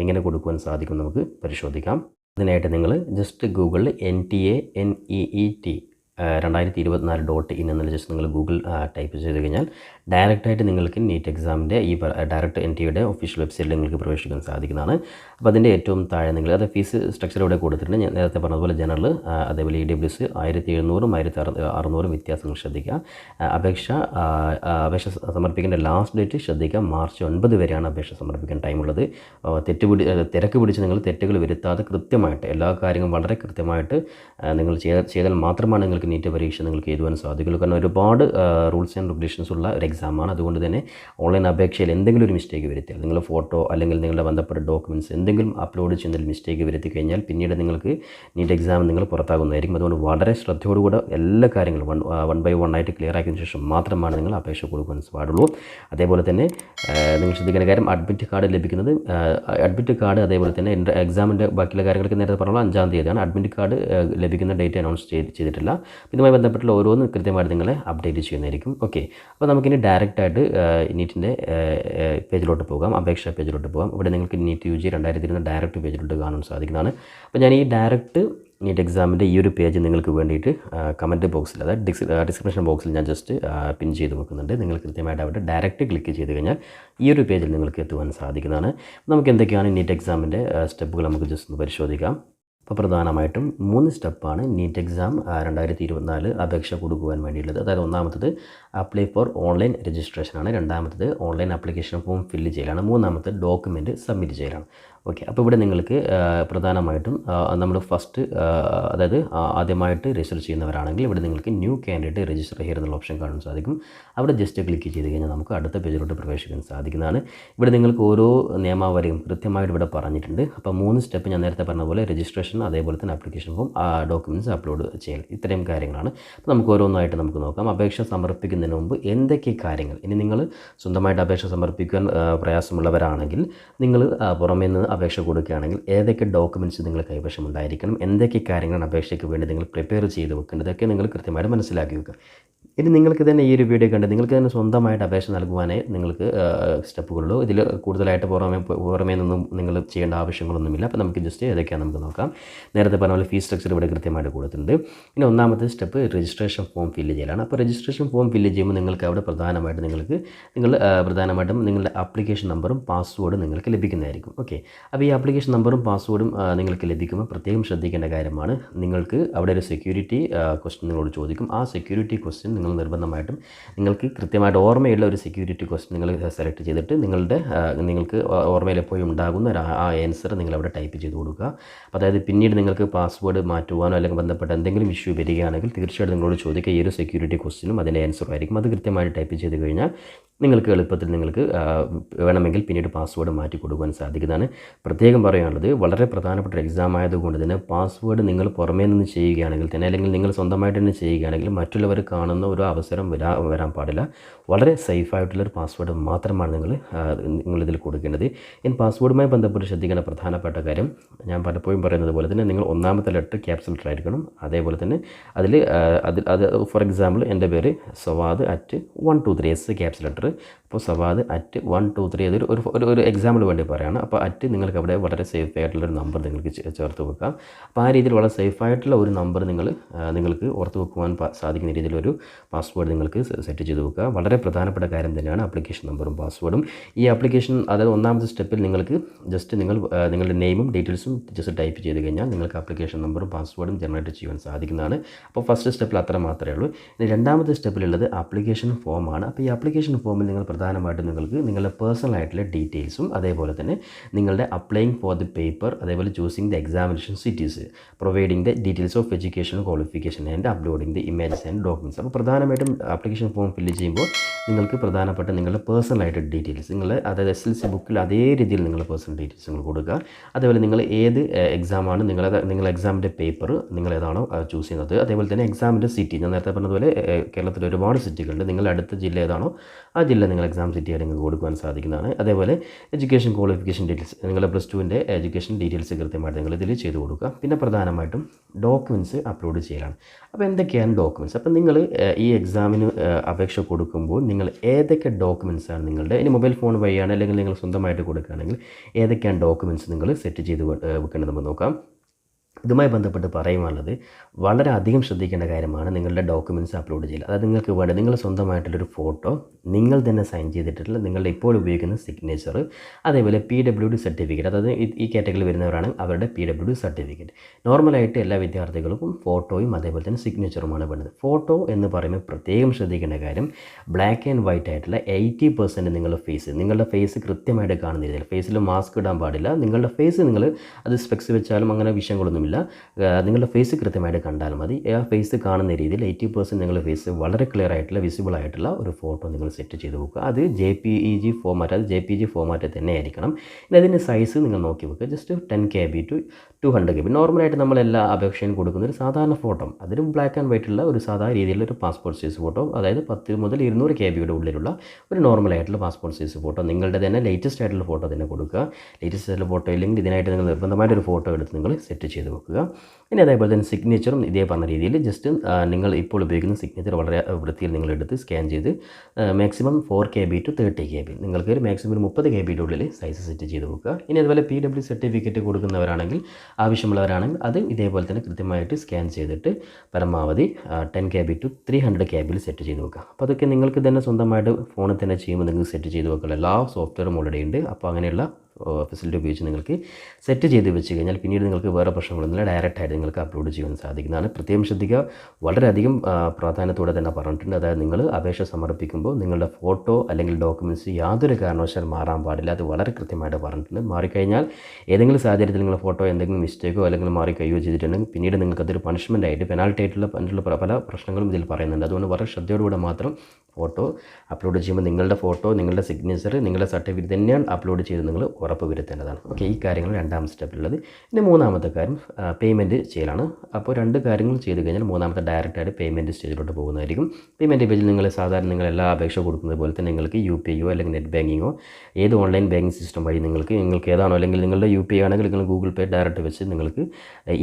A: എങ്ങനെ കൊടുക്കുവാൻ സാധിക്കും നമുക്ക് പരിശോധിക്കാം. അതിനായിട്ട് നിങ്ങൾ ജസ്റ്റ് ഗൂഗിളിൽ N T A N E E T രണ്ടായിരത്തി ഇരുപത്തിനാല് ഡോട്ട് ഇൻ എന്നുള്ള ജസ്റ്റ് നിങ്ങൾ ഗൂഗിൾ ടൈപ്പ് ചെയ്ത് കഴിഞ്ഞാൽ ഡയറക്റ്റായിട്ട് നിങ്ങൾക്ക് നീറ്റ് എക്സാമിന്റെ ഈ ഡയറക്റ്റ് എൻ ടിയുടെ ഒഫീഷ്യൽ വെബ്സൈറ്റിൽ നിങ്ങൾക്ക് പ്രവേശിക്കാൻ സാധിക്കുന്നതാണ്. അപ്പോൾ അതിന്റെ ഏറ്റവും താഴെ നിങ്ങൾ അത് ഫീസ് സ്ട്രക്ചർ ഇവിടെ കൊടുത്തിട്ടുണ്ട്. ഞാൻ നേരത്തെ പറഞ്ഞതുപോലെ ജനറൽ അതേപോലെ ഇ ഡബ്ല്യു എസ് ആയിരത്തി എഴുന്നൂറും ആയിരത്തി അറു അറുന്നൂറും വ്യത്യാസങ്ങൾ ശ്രദ്ധിക്കുക. അപേക്ഷ അപേക്ഷ സമർപ്പിക്കേണ്ട ലാസ്റ്റ് ഡേറ്റ് ശ്രദ്ധിക്കുക. മാർച്ച് ഒൻപത് വരെയാണ് അപേക്ഷ സമർപ്പിക്കാൻ ടൈമുള്ളത് തെറ്റുപിടി തിരക്ക് പിടിച്ച് നിങ്ങൾ തെറ്റുകൾ വരുത്താതെ കൃത്യമായിട്ട് എല്ലാ കാര്യങ്ങളും വളരെ കൃത്യമായിട്ട് നിങ്ങൾ ചെയ്ത ചെയ്താൽ മാത്രമാണ് നിങ്ങൾക്ക് നീറ്റ് പരീക്ഷ നിങ്ങൾക്ക് എഴുതുവാൻ സാധിക്കുള്ളൂ. കാരണം ഒരുപാട് റൂൾസ് ആൻഡ് റെഗുലേഷൻസ് ഉള്ള ഒരു എക്സാമാണ് അതുകൊണ്ട് തന്നെ ഓൺലൈൻ അപേക്ഷയിൽ എന്തെങ്കിലും ഒരു മിസ്റ്റേക്ക് വരുത്തിയാൽ നിങ്ങൾ ഫോട്ടോ അല്ലെങ്കിൽ നിങ്ങളുടെ ബന്ധപ്പെട്ട ഡോക്യുമെന്റ്സ് എന്തെങ്കിലും അപ്ലോഡ് ചെയ്യുന്നതിൽ മിസ്റ്റേക്ക് വരുത്തി കഴിഞ്ഞാൽ പിന്നീട് നിങ്ങൾക്ക് നീറ്റ് എക്സാം നിങ്ങൾ പുറത്താകുന്നതായിരിക്കും. അതുകൊണ്ട് വളരെ ശ്രദ്ധയോടുകൂടെ എല്ലാ കാര്യങ്ങളും വൺ വൺ ബൈ വൺ ആയിട്ട് ക്ലിയർ ആക്കിയതിനു ശേഷം മാത്രമാണ് നിങ്ങൾ അപേക്ഷ കൊടുക്കാൻ പാടുള്ളൂ. അതേപോലെ തന്നെ നിങ്ങൾ ശ്രദ്ധിക്കേണ്ട കാര്യം അഡ്മിറ്റ് കാർഡ് ലഭിക്കുന്നത് അഡ്മിറ്റ് കാർഡ് അതേപോലെ തന്നെ എന്റെ എക്സാമിന്റെ ബാക്കിയുള്ള കാര്യങ്ങളൊക്കെ നേരത്തെ പറഞ്ഞാൽ അഞ്ചാം തീയതിയാണ്. അഡ്മിറ്റ് കാർഡ് ലഭിക്കുന്ന ഡേറ്റ് അനൗൺസ് ചെയ്ത് ചെയ്തിട്ടില്ല. ഇതുമായി ബന്ധപ്പെട്ടുള്ള ഓരോന്ന് കൃത്യമായിട്ട് നിങ്ങളെ അപ്ഡേറ്റ് ചെയ്യുന്നതായിരിക്കും. ഓക്കെ അപ്പോൾ നമുക്കിനി ഡയറക്റ്റായിട്ട് നീറ്റിന്റെ പേജിലോട്ട് പോകാം. അപേക്ഷാ പേജിലോട്ട് പോകാം. ഇവിടെ നിങ്ങൾക്ക് നീറ്റ് യു ജി രണ്ടായിരത്തി ഇരുപത് ഡയറക്റ്റ് പേജിലോട്ട് കാണാൻ സാധിക്കുന്നതാണ്. അപ്പോൾ ഞാൻ ഈ ഡയറക്റ്റ് നീറ്റ് എക്സാമിന്റെ ഈ ഒരു പേജ് നിങ്ങൾക്ക് വേണ്ടിയിട്ട് കമന്റ് ബോക്സിൽ അതായത് ഡിസ് ഡിസ്ക്രിപ്ഷൻ ബോക്സിൽ ഞാൻ ജസ്റ്റ് പിൻ ചെയ്ത് വെക്കുന്നുണ്ട്. നിങ്ങൾ കൃത്യമായിട്ട് അവിടെ ഡയറക്റ്റ് ക്ലിക്ക് ചെയ്ത് കഴിഞ്ഞാൽ ഈ ഒരു പേജിൽ നിങ്ങൾക്ക് എത്തുവാൻ സാധിക്കുന്നതാണ്. നമുക്ക് എന്തൊക്കെയാണ് നീറ്റ് എക്സാമിന്റെ സ്റ്റെപ്പുകൾ നമുക്ക് ജസ്റ്റ് ഒന്ന് പരിശോധിക്കാം. അപ്പോൾ പ്രധാനമായിട്ടും മൂന്ന് സ്റ്റെപ്പാണ് നീറ്റ് എക്സാം രണ്ടായിരത്തി ഇരുപത്തിനാല് അപേക്ഷ കൊടുക്കുവാൻ വേണ്ടിയുള്ളത്. അതായത് ഒന്നാമത്തത് അപ്ലൈ ഫോർ ഓൺലൈൻ രജിസ്ട്രേഷനാണ്. രണ്ടാമത്തത് ഓൺലൈൻ ആപ്ലിക്കേഷൻ ഫോം ഫില്ല് ചെയ്യലാണ്. മൂന്നാമത്തത് ഡോക്യുമെന്റ് സബ്മിറ്റ് ചെയ്യലാണ്. ഓക്കെ അപ്പോൾ ഇവിടെ നിങ്ങൾക്ക് പ്രധാനമായിട്ടും നമ്മൾ ഫസ്റ്റ് അതായത് ആദ്യമായിട്ട് രജിസ്റ്റർ ചെയ്യുന്നവരാണെങ്കിൽ ഇവിടെ നിങ്ങൾക്ക് ന്യൂ കാൻഡിഡേറ്റ് രജിസ്റ്റർ ഹിയർ എന്നുള്ള ഓപ്ഷൻ കാണാൻ സാധിക്കും. അവിടെ ജസ്റ്റ് ക്ലിക്ക് ചെയ്ത് കഴിഞ്ഞാൽ നമുക്ക് അടുത്ത പേജിലോട്ട് പ്രവേശിക്കാൻ സാധിക്കുന്നതാണ്. ഇവിടെ നിങ്ങൾക്ക് ഓരോ നിയമാവലിയും കൃത്യമായിട്ട് ഇവിടെ പറഞ്ഞിട്ടുണ്ട്. അപ്പോൾ മൂന്ന് സ്റ്റെപ്പ് ഞാൻ നേരത്തെ പറഞ്ഞ പോലെ രജിസ്ട്രേഷൻ അതേപോലെ തന്നെ ആപ്ലിക്കേഷൻ ഫോം ഡോക്യുമെന്റ്സ് അപ്ലോഡ് ചെയ്യൽ. ഇത്രയും കാര്യങ്ങളാണ്. അപ്പോൾ നമുക്ക് ഓരോന്നായിട്ട് നമുക്ക് നോക്കാം. അപേക്ഷ സമർപ്പിക്കുന്നതിന് മുമ്പ് എന്തൊക്കെ കാര്യങ്ങൾ? ഇനി നിങ്ങൾ സ്വന്തമായിട്ട് അപേക്ഷ സമർപ്പിക്കാൻ പ്രയാസമുള്ളവരാണെങ്കിൽ നിങ്ങൾ പുറമേ നിന്ന് അപേക്ഷ കൊടുക്കുകയാണെങ്കിൽ ഏതൊക്കെ ഡോക്യുമെന്റ്സ് നിങ്ങൾ കൈവശം ഉണ്ടായിരിക്കണം എന്തൊക്കെ കാര്യങ്ങളാണ് അപേക്ഷയ്ക്ക് വേണ്ടി നിങ്ങൾ പ്രിപ്പയർ ചെയ്ത് വെക്കേണ്ടതൊക്കെ നിങ്ങൾ കൃത്യമായിട്ട് മനസ്സിലാക്കി വെക്കുക. ഇനി നിങ്ങൾക്ക് തന്നെ ഈ ഒരു വീഡിയോ കണ്ട് നിങ്ങൾക്ക് തന്നെ സ്വന്തമായിട്ട് അപേക്ഷ നൽകുവാനേ നിങ്ങൾക്ക് സ്റ്റെപ്പുകളുള്ളൂ. ഇതിൽ കൂടുതലായിട്ട് പുറമേ പുറമേ നിന്നും നിങ്ങൾ ചെയ്യേണ്ട ആവശ്യങ്ങളൊന്നുമില്ല. അപ്പോൾ നമുക്ക് ജസ്റ്റ് ഏതൊക്കെയാണ് നമുക്ക് നോക്കാം. നേരത്തെ പറഞ്ഞ പോലെ ഫീസ് സ്ട്രക്ചർ ഇവിടെ കൃത്യമായിട്ട് കൊടുത്തിട്ടുണ്ട്. ഇനി ഒന്നാമത്തെ സ്റ്റെപ്പ് രജിസ്ട്രേഷൻ ഫോം ഫില്ല് ചെയ്യലാണ്. അപ്പോൾ രജിസ്ട്രേഷൻ ഫോം ഫില്ല് ചെയ്യുമ്പോൾ നിങ്ങൾക്ക് അവിടെ പ്രധാനമായിട്ട് നിങ്ങൾക്ക് നിങ്ങൾ പ്രധാനമായിട്ടും നിങ്ങളുടെ ആപ്ലിക്കേഷൻ നമ്പറും പാസ്വേഡും നിങ്ങൾക്ക് ലഭിക്കുന്നതായിരിക്കും. ഓക്കെ അപ്പോൾ ഈ ആപ്ലിക്കേഷൻ നമ്പറും പാസ്വേഡും നിങ്ങൾക്ക് ലഭിക്കുമ്പോൾ പ്രത്യേകം ശ്രദ്ധിക്കേണ്ട കാര്യമാണ്. നിങ്ങൾക്ക് അവിടെ ഒരു സെക്യൂരിറ്റി ക്വസ്റ്റ്യൻ നിങ്ങളോട് ചോദിക്കും. ആ സെക്യൂരിറ്റി ക്വസ്റ്റ്യൻ നിങ്ങൾ നിർബന്ധമായിട്ടും. നിങ്ങൾക്ക് കൃത്യമായിട്ട് ഓർമ്മയുള്ള ഒരു സെക്യൂരിറ്റി ക്വസ്റ്റ്യൻ നിങ്ങൾ സെലക്ട് ചെയ്തിട്ട് നിങ്ങളുടെ നിങ്ങൾക്ക് ഓർമ്മയിൽ എപ്പോഴും ഉണ്ടാകുന്ന ഒരു ആ- ആൻസർ നിങ്ങൾ അവിടെ ടൈപ്പ് ചെയ്ത് കൊടുക്കുക. അപ്പോൾ അതായത് പിന്നീട് നിങ്ങൾക്ക് പാസ്വേഡ് മാറ്റുവാനോ അല്ലെങ്കിൽ ബന്ധപ്പെട്ട എന്തെങ്കിലും ഇഷ്യൂ വരികയാണെങ്കിൽ തീർച്ചയായിട്ടും നിങ്ങളോട് ചോദിക്കുക ഈ ഒരു സെക്യൂരിറ്റി ക്വസ്റ്റ്യനും അതിന്റെ ആൻസറും ആയിരിക്കും. അത് കൃത്യമായിട്ട് ടൈപ്പ് ചെയ്ത് കഴിഞ്ഞാൽ നിങ്ങൾക്ക് എളുപ്പത്തിൽ നിങ്ങൾക്ക് വേണമെങ്കിൽ പിന്നീട് പാസ്വേഡ് മാറ്റി കൊടുക്കുവാൻ സാധിക്കുന്നതാണ്. പ്രത്യേകം പറയാനുള്ളത് വളരെ പ്രധാനപ്പെട്ട ഒരു എക്സാം ആയതുകൊണ്ട് തന്നെ പാസ്വേഡ് നിങ്ങൾ പുറമേ നിന്ന് ചെയ്യുകയാണെങ്കിൽ തന്നെ അല്ലെങ്കിൽ നിങ്ങൾ സ്വന്തമായിട്ട് തന്നെ ചെയ്യുകയാണെങ്കിൽ മറ്റുള്ളവർ കാണുന്ന ഒരു അവസരം വരാ വരാൻ പാടില്ല. വളരെ സേഫായിട്ടുള്ളൊരു പാസ്വേഡ് മാത്രമാണ് നിങ്ങൾ നിങ്ങളിതിൽ കൊടുക്കേണ്ടത്. ഇൻ പാസ്വേഡുമായി ബന്ധപ്പെട്ട് ശ്രദ്ധിക്കേണ്ട പ്രധാനപ്പെട്ട കാര്യം ഞാൻ പലപ്പോഴും പറയുന്നത് പോലെ തന്നെ നിങ്ങൾ ഒന്നാമത്തെ ലെറ്റർ ലെറ്റർ ആയിരിക്കണം. അതേപോലെ തന്നെ അതിൽ അതിൽ അത് ഫോർ എക്സാമ്പിൾ എന്റെ പേര് Sawad at one two three S caps letter അപ്പോൾ Sawad at one two three അതൊരു ഒരു ഒരു ഒരു എക്സാമ്പിൾ വേണ്ടി പറയുകയാണ് അപ്പോൾ അറ്റ് നിങ്ങൾക്ക് അവിടെ വളരെ സേഫ് ആയിട്ടുള്ള ഒരു നമ്പർ നിങ്ങൾക്ക് ചേർത്ത് വെക്കാം. അപ്പോൾ ആ രീതിയിൽ വളരെ സേഫ് ആയിട്ടുള്ള ഒരു നമ്പർ നിങ്ങൾ നിങ്ങൾക്ക് ഓർത്ത് വെക്കുവാൻ സാധിക്കുന്ന രീതിയിലൊരു പാസ്വേഡ് നിങ്ങൾക്ക് സെറ്റ് ചെയ്ത് വെക്കുക. വളരെ പ്രധാനപ്പെട്ട കാര്യം തന്നെയാണ് ആപ്ലിക്കേഷൻ നമ്പറും പാസ്വേഡും ഈ ആപ്ലിക്കേഷൻ അതായത് ഒന്നാമത്തെ സ്റ്റെപ്പിൽ നിങ്ങൾക്ക് ജസ്റ്റ് നിങ്ങൾ നിങ്ങളുടെ നെയിമും ഡീറ്റെയിൽസും ജസ്റ്റ് ടൈപ്പ് ചെയ്ത് കഴിഞ്ഞാൽ നിങ്ങൾക്ക് ആപ്ലിക്കേഷൻ നമ്പറും പാസ്വേഡും ജനറേറ്റ് ചെയ്യാൻ സാധിക്കുന്നതാണ്. അപ്പോൾ ഫസ്റ്റ് സ്റ്റെപ്പിൽ അത്ര മാത്രമേ ഉള്ളൂ. ഇനി രണ്ടാമത്തെ സ്റ്റെപ്പിലുള്ളത് ആപ്ലിക്കേഷൻ ഫോമാണ് അപ്പോൾ ഈ ആപ്ലിക്കേഷൻ ഫോമിൽ നിങ്ങൾ പ്രധാനമായിട്ടും നിങ്ങൾക്ക് നിങ്ങളുടെ പേഴ്സണൽ ആയിട്ടുള്ള ഡീറ്റെയിൽസും അതേപോലെ തന്നെ നിങ്ങളുടെ അപ്ലൈയിങ് ഫോർ ദി പേപ്പർ അതേപോലെ choosing the examination cities providing the details of education qualification and uploading the images and documents അപ്പോൾ പ്രധാനമായിട്ടും ആപ്ലിക്കേഷൻ ഫോം ഫില്ല് ചെയ്യുമ്പോൾ നിങ്ങൾക്ക് പ്രധാനപ്പെട്ട നിങ്ങളുടെ പേഴ്സണലായിട്ട് ഡീറ്റെയിൽസ് നിങ്ങൾ അതായത് എസ് എൽ സി ബുക്കിൽ അതേ രീതിയിൽ നിങ്ങളുടെ പേഴ്സണൽ ഡീറ്റെയിൽസ് നിങ്ങൾ കൊടുക്കുക. അതേപോലെ നിങ്ങൾ ഏത് എക്സാമാണ് നിങ്ങൾ നിങ്ങൾ എക്സാമിന്റെ പേപ്പർ നിങ്ങൾ ഏതാണോ ചൂസ് ചെയ്യുന്നത്. അതേപോലെ തന്നെ എക്സാമിന്റെ സിറ്റി ഞാൻ നേരത്തെ പറഞ്ഞതുപോലെ കേരളത്തിൽ ഒരുപാട് സിറ്റികളുണ്ട് നിങ്ങളുടെ അടുത്ത ജില്ല ഏതാണോ ആ ജില്ല നിങ്ങൾ എക്സാം സിറ്റി ആയിട്ട് നിങ്ങൾക്ക് കൊടുക്കുവാൻ സാധിക്കുന്നതാണ്. അതേപോലെ എഡ്യൂക്കേഷൻ ക്വാളിഫിക്കേഷൻ ഡീറ്റെയിൽസ് നിങ്ങളുടെ പ്ലസ് ടുവിന്റെ എഡ്യൂക്കേഷൻ ഡീറ്റെയിൽസ് കൃത്യമായിട്ട് നിങ്ങൾ ഇതിൽ ചെയ്ത് കൊടുക്കുക. പിന്നെ പ്രധാനമായിട്ടും ഡോക്യുമെന്റ്സ് അപ്ലോഡ് ചെയ്യലാണ്. അപ്പോൾ എന്തൊക്കെയാണ് ഡോക്യുമെന്റ്സ് അപ്പോൾ നിങ്ങൾ ഈ എക്സാമിന് അപേക്ഷ കൊടുക്കുമ്പോൾ നിങ്ങൾ ഏതൊക്കെ ഡോക്യുമെന്റ്സ് ആണ് നിങ്ങളുടെ ഇനി മൊബൈൽ ഫോൺ വഴിയാണ് അല്ലെങ്കിൽ നിങ്ങൾ സ്വന്തമായിട്ട് കൊടുക്കുകയാണെങ്കിൽ ഏതൊക്കെയാണ് ഡോക്യുമെന്റ്സ് നിങ്ങൾ സെറ്റ് ചെയ്ത് വെ- വെക്കേണ്ടത് നമുക്ക് നോക്കാം. ഇതുമായി ബന്ധപ്പെട്ട് പറയുവാനുള്ളത് വളരെ അധികം ശ്രദ്ധിക്കേണ്ട കാര്യമാണ് നിങ്ങളുടെ ഡോക്യുമെന്റ്സ് അപ്ലോഡ് ചെയ്യുക അതായത് നിങ്ങൾക്ക് വേണ്ട നിങ്ങൾ സ്വന്തമായിട്ടുള്ളൊരു ഫോട്ടോ നിങ്ങൾ തന്നെ സൈൻ ചെയ്തിട്ടുള്ള നിങ്ങളുടെ ഇപ്പോൾ ഉപയോഗിക്കുന്ന സിഗ്നേച്ചർ അതേപോലെ പി ഡബ്ല്യു ഡി സർട്ടിഫിക്കറ്റ് അതായത് ഈ- കാറ്റഗറിയിൽ വരുന്നവരാണ് അവരുടെ പി ഡബ്ല്യു ഡി സർട്ടിഫിക്കറ്റ് നോർമലായിട്ട് എല്ലാ വിദ്യാർത്ഥികൾക്കും ഫോട്ടോയും അതേപോലെ തന്നെ സിഗ്നേച്ചറുമാണ് വേണ്ടത്. ഫോട്ടോ എന്ന് പറയുമ്പോൾ പ്രത്യേകം ശ്രദ്ധിക്കേണ്ട കാര്യം ബ്ലാക്ക് ആൻഡ് വൈറ്റ് ആയിട്ടുള്ള എയ്റ്റി പെർസെന്റ് നിങ്ങളുടെ ഫേസ് നിങ്ങളുടെ ഫേസ് കൃത്യമായിട്ട് കാണുന്ന രീതിയിൽ ഫേസിൽ മാസ്ക് ഇടാൻ പാടില്ല നിങ്ങളുടെ ഫേസ് നിങ്ങൾ അത് സ്പെക്സ് വെച്ചാലും അങ്ങനെ വിഷയങ്ങളൊന്നുമില്ല ആ, നിങ്ങളുടെ ഫേസ് കൃത്യമായിട്ട് കണ്ടാൽ മതി. ആ ഫേസ് കാണുന്ന രീതിയിൽ എയ്റ്റി പെർസെന്റ് നിങ്ങളുടെ ഫേസ് വളരെ ക്ലിയർ ആയിട്ടുള്ള വിസിബിൾ ആയിട്ടുള്ള ഒരു ഫോട്ടോ നിങ്ങൾ സെറ്റ് ചെയ്ത് വെക്കുക. അത് J P E G format അത് ജെ പി ജി ഫോമാറ്റ് തന്നെ ആയിരിക്കണം. ഇനി അതിന്റെ സൈസ് നിങ്ങൾ നോക്കി വെക്കുക. Just ten K B to two hundred K B നോർമലായിട്ട് നമ്മളെല്ലാ അപേക്ഷയും കൊടുക്കുന്ന ഒരു സാധാരണ ഫോട്ടോ അതിലും ബ്ലാക്ക് ആൻഡ് വൈറ്റുള്ള ഒരു സാധാരണ രീതിയിലുള്ള ഒരു പാസ്പോർട്ട് സൈസ് ഫോട്ടോ അതായത് പത്ത് മുതൽ ഇരുന്നൂറ് കെ ബിയുടെ ഉള്ളിലുള്ള ഒരു നോർമൽ ആയിട്ടുള്ള പാസ്പോർട്ട് സൈസ് ഫോട്ടോ നിങ്ങളുടെ തന്നെ ലേറ്റസ്റ്റ് ആയിട്ടുള്ള ഫോട്ടോ തന്നെ കൊടുക്കുക. ലേറ്റസ്റ്റ് ആയിട്ടുള്ള ഫോട്ടോ ഇല്ലെങ്കിൽ ഇതിനായിട്ട് നിങ്ങൾ നിർബന്ധമായിട്ട് ഒരു ഫോട്ടോ എടുത്ത് നിങ്ങൾ സെറ്റ് ചെയ്ത് വെക്കുക ഇനി അതേപോലെ തന്നെ സിഗ്നേച്ചറും ഇതേ പറഞ്ഞ രീതിയിൽ ജസ്റ്റ് നിങ്ങൾ ഇപ്പോൾ ഉപയോഗിക്കുന്ന സിഗ്നേച്ചർ വളരെ വൃത്തിയിൽ നിങ്ങൾ എടുത്ത് സ്കാൻ ചെയ്ത് maximum four K B to thirty K B നിങ്ങൾക്ക് ഒരു മാക്സിമം ഒരു മുപ്പത് കെ ബിയുടെ ഉള്ളിൽ സൈസ് സെറ്റ് ചെയ്ത് വെക്കുക ഇനി അതുപോലെ പി ഡബ്ല്യു സർട്ടിഫിക്കറ്റ് കൊടുക്കുന്നവരാണെങ്കിൽ ആവശ്യമുള്ളവരാണെങ്കിൽ അത് ഇതേപോലെ തന്നെ കൃത്യമായിട്ട് സ്കാൻ ചെയ്തിട്ട് പരമാവധി ten K B to three hundred K ബിയിൽ സെറ്റ് ചെയ്ത് വെക്കുക അപ്പോൾ അതൊക്കെ നിങ്ങൾക്ക് തന്നെ സ്വന്തമായിട്ട് ഫോണിൽ തന്നെ ചെയ്യുമ്പോൾ നിങ്ങൾക്ക് സെറ്റ് ചെയ്ത് വെക്കുക എല്ലാ സോഫ്റ്റ്വെയറും ഓൾറെഡി ഉണ്ട്. അപ്പോൾ അങ്ങനെയുള്ള ഫെസിലിറ്റി ഉപയോഗിച്ച് നിങ്ങൾക്ക് സെറ്റ് ചെയ്ത് വെച്ച് കഴിഞ്ഞാൽ പിന്നീട് നിങ്ങൾക്ക് വേറെ പ്രശ്നങ്ങളൊന്നുമില്ല ഡയറക്റ്റായിട്ട് നിങ്ങൾക്ക് അപ്ലോഡ് ചെയ്യാൻ സാധിക്കുന്നതാണ്. പ്രത്യേകം ശ്രദ്ധിക്കുക. വളരെയധികം പ്രാധാന്യത്തോടെ തന്നെ പറഞ്ഞിട്ടുണ്ട്. അതായത് നിങ്ങൾ അപേക്ഷ സമർപ്പിക്കുമ്പോൾ നിങ്ങളുടെ ഫോട്ടോ അല്ലെങ്കിൽ ഡോക്യുമെന്റ്സ് യാതൊരു കാരണവശാലും മാറാൻ പാടില്ല. അത് വളരെ കൃത്യമായിട്ട് പറഞ്ഞിട്ടുണ്ട്. മാറിക്കഴിഞ്ഞാൽ ഏതെങ്കിലും സാഹചര്യത്തിൽ നിങ്ങളുടെ ഫോട്ടോ എന്തെങ്കിലും മിസ്റ്റേക്കോ അല്ലെങ്കിൽ മാറി കഴിയുകയോ ചെയ്തിട്ടുണ്ടെങ്കിൽ പിന്നീട് നിങ്ങൾക്ക് അതൊരു പണിഷ്മെന്റ് ആയിട്ട് പെനാൽറ്റി ആയിട്ടുള്ള പല പല പ്രശ്നങ്ങളും ഇതിൽ പറയുന്നുണ്ട്. അതുകൊണ്ട് വളരെ ശ്രദ്ധയോടുകൂടെ മാത്രം ഫോട്ടോ അപ്ലോഡ് ചെയ്യുമ്പോൾ നിങ്ങളുടെ ഫോട്ടോ നിങ്ങളുടെ സിഗ്നേച്ചർ നിങ്ങളുടെ സർട്ടിഫിക്കറ്റ് തന്നെയാണ് അപ്ലോഡ് ചെയ്ത് നിങ്ങൾ ഉറപ്പ് വരുത്തേണ്ടതാണ് ഓക്കെ ഈ കാര്യങ്ങൾ രണ്ടാമത്തെ സ്റ്റെപ്പിലുള്ളത്. ഇനി മൂന്നാമത്തെ കാര്യം പേയ്മെന്റ് ചെയ്യലാണ്. അപ്പോൾ രണ്ട് കാര്യങ്ങൾ ചെയ്ത് കഴിഞ്ഞാൽ മൂന്നാമത്തെ ഡയറക്റ്റായിട്ട് പേയ്മെന്റ് സ്റ്റേജിലോട്ട് പോകുന്നതായിരിക്കും. പേയ്മെന്റ് പേജിൽ നിങ്ങൾ സാധാരണ നിങ്ങൾ എല്ലാ അപേക്ഷ കൊടുക്കുന്നത് പോലെ തന്നെ നിങ്ങൾക്ക് യു പി ഐയോ അല്ലെങ്കിൽ നെറ്റ് ബാങ്കിങ്ങോ ഏത് ഓൺലൈൻ ബാങ്കിങ് സിസ്റ്റം വഴി നിങ്ങൾക്ക് നിങ്ങൾക്ക് ഏതാണോ അല്ലെങ്കിൽ നിങ്ങളുടെ യു പി ഐ ആണെങ്കിൽ നിങ്ങൾ ഗൂഗിൾ പേ ഡയറക്റ്റ് വെച്ച് നിങ്ങൾക്ക്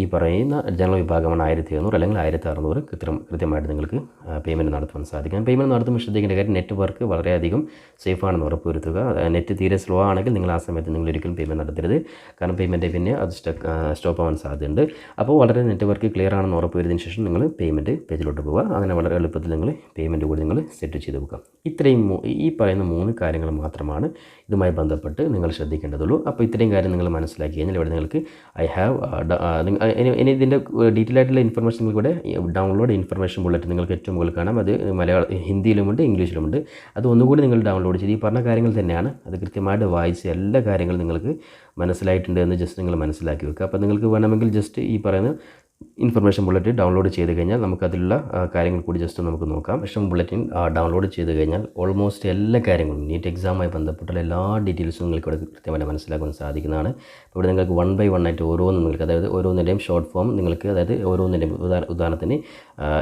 A: ഈ പറയുന്ന ജനറൽ വിഭാഗമാണ് ആയിരത്തി എഴുന്നൂറ് അല്ലെങ്കിൽ ആയിരത്തി അറുന്നൂറ് കൃത്യം കൃത്യമായിട്ട് നിങ്ങൾക്ക് പേയ്മെന്റ് നടത്തുവാൻ സാധിക്കും. പേയ്മെന്റ് നടത്തുമ്പോൾ ശ്രദ്ധിക്കേണ്ട കാര്യം നെറ്റ്വർക്ക് വളരെയധികം സേഫാണെന്ന് ഉറപ്പുവരുത്തുക. നെറ്റ് തീരെ സ്ലോ ആണെങ്കിൽ നിങ്ങൾ ആ സമയത്ത് നിങ്ങൾ ഒരിക്കലും പേയ്മെന്റ് നടത്തരുത്. കാരണം പേയ്മെന്റ് പിന്നെ അത് സ്റ്റോപ്പ് ആവാൻ സാധ്യതയുണ്ട്. അപ്പോൾ വളരെ നെറ്റ്വർക്ക് ക്ലിയർ ആണെന്ന് ഉറപ്പ് വരുന്നതിന് ശേഷം നിങ്ങൾ പേയ്മെന്റ് പേജിലോട്ട് പോവുക. അങ്ങനെ വളരെ എളുപ്പത്തിൽ നിങ്ങൾ പേയ്മെന്റ് കൂടി നിങ്ങൾ സെറ്റ് ചെയ്ത് വെക്കുക. ഇത്രയും ഈ പറയുന്ന മൂന്ന് കാര്യങ്ങൾ മാത്രമാണ് ഇതുമായി ബന്ധപ്പെട്ട് നിങ്ങൾ ശ്രദ്ധിക്കേണ്ടതുള്ളൂ. അപ്പോൾ ഇത്രയും കാര്യം നിങ്ങൾ മനസ്സിലാക്കി കഴിഞ്ഞാൽ ഇവിടെ നിങ്ങൾക്ക് ഐ ഹാവ് ഇനി ഇതിന്റെ ഡീറ്റെയിൽ ആയിട്ടുള്ള ഇൻഫർമേഷൻ നിങ്ങൾക്ക് ഡൗൺലോഡ് ഇൻഫർമേഷൻ ബുള്ളറ്റ് നിങ്ങൾക്ക് ഏറ്റവും മുകളിൽ കാണാം. അത് മലയാള ഹിന്ദിയിലുമുണ്ട് ഇംഗ്ലീഷിലുമുണ്ട് അത് ഒന്നുകൂടി നിങ്ങൾ ഡൗൺലോഡ് ചെയ്ത് ഈ പറഞ്ഞ കാര്യങ്ങൾ തന്നെയാണ്. അത് കൃത്യമായിട്ട് വായിച്ച് എല്ലാ കാര്യങ്ങളും നിങ്ങൾക്ക് മനസ്സിലായിട്ടുണ്ട് എന്ന് ജസ്റ്റ് നിങ്ങൾ മനസ്സിലാക്കി വെക്കുക. അപ്പോൾ നിങ്ങൾക്ക് വേണമെങ്കിൽ ജസ്റ്റ് ഈ പറയുന്ന ഇൻഫർമേഷൻ ബുള്ളറ്റ് ഡൗൺലോഡ് ചെയ്ത് കഴിഞ്ഞാൽ നമുക്കതിലുള്ള കാര്യങ്ങൾ കൂടി ജസ്റ്റ് നമുക്ക് നോക്കാം. ഇൻഫർമേഷൻ ബുള്ളറ്റിൻ ഡൗൺലോഡ് ചെയ്ത് കഴിഞ്ഞാൽ ഓൾമോസ്റ്റ് എല്ലാ കാര്യങ്ങളും നീറ്റ് എക്സാമുമായി ബന്ധപ്പെട്ടുള്ള എല്ലാ ഡീറ്റെയിൽസും നിങ്ങൾക്ക് ഇവിടെ കൃത്യമായി മനസ്സിലാക്കാൻ സാധിക്കുന്നതാണ്. ഇവിടെ നിങ്ങൾക്ക് വൺ ബൈ വൺ ആയിട്ട് ഓരോന്നും നിങ്ങൾക്ക് അതായത് ഓരോന്നിന്റെയും ഷോർട്ട് ഫോം നിങ്ങൾക്ക് അതായത് ഓരോന്നിന്റെയും ഉദാ- ഉദാഹരണത്തിന്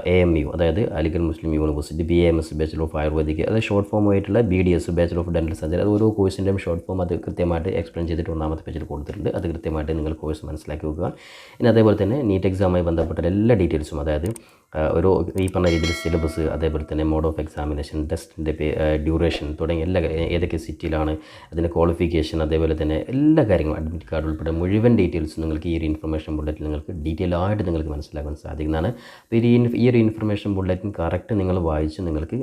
A: എ എം യു അതായത് Aligarh Muslim University B M S bachelor of Ayurvedic അതായത് ഷോർട്ട് ഫോം ആയിട്ടുള്ള B D S bachelor of dental surgery അത് ഓരോ കോഴ്സിന്റെയും ഷോർട്ട് ഫോം അത് കൃത്യമായിട്ട് എക്സ്പ്ലെയിൻ ചെയ്തിട്ട് ഒന്നാമത്തെ പേജിൽ കൊടുത്തിട്ടുണ്ട്. അത് കൃത്യമായിട്ട് നിങ്ങൾ കോഴ്സ് മനസ്സിലാക്കി വെക്കുക ഇനി അതേപോലെ തന്നെ നീറ്റ് എക്സാമുമായി ബന്ധപ്പെട്ട എല്ലാ ഡീറ്റെയിൽസും അതായത് ഒരു ഈ പറഞ്ഞ രീതിയിൽ സിലബസ് അതേപോലെ തന്നെ മോഡ് ഓഫ് എക്സാമിനേഷൻ ടെസ്റ്റിന്റെ ഡ്യൂറേഷൻ തുടങ്ങിയ എല്ലാ ഏതൊക്കെ സിറ്റിയിലാണ് അതിന്റെ ക്വാളിഫിക്കേഷൻ അതേപോലെ തന്നെ എല്ലാ കാര്യങ്ങളും അഡ്മിറ്റ് കാർഡ് ഉൾപ്പെടെ മുഴുവൻ ഡീറ്റെയിൽസും നിങ്ങൾക്ക് ഈ ഒരു ഇൻഫർമേഷൻ ബുള്ളറ്റിൽ നിങ്ങൾക്ക് ഡീറ്റെയിൽ ആയിട്ട് നിങ്ങൾക്ക് മനസ്സിലാക്കാൻ സാധിക്കുന്നതാണ്. അപ്പോൾ ഈ ഈ ഒരു ഇൻഫർമേഷൻ ബുള്ളറ്റിൻ കറക്റ്റ് നിങ്ങൾ വായിച്ച് നിങ്ങൾക്ക്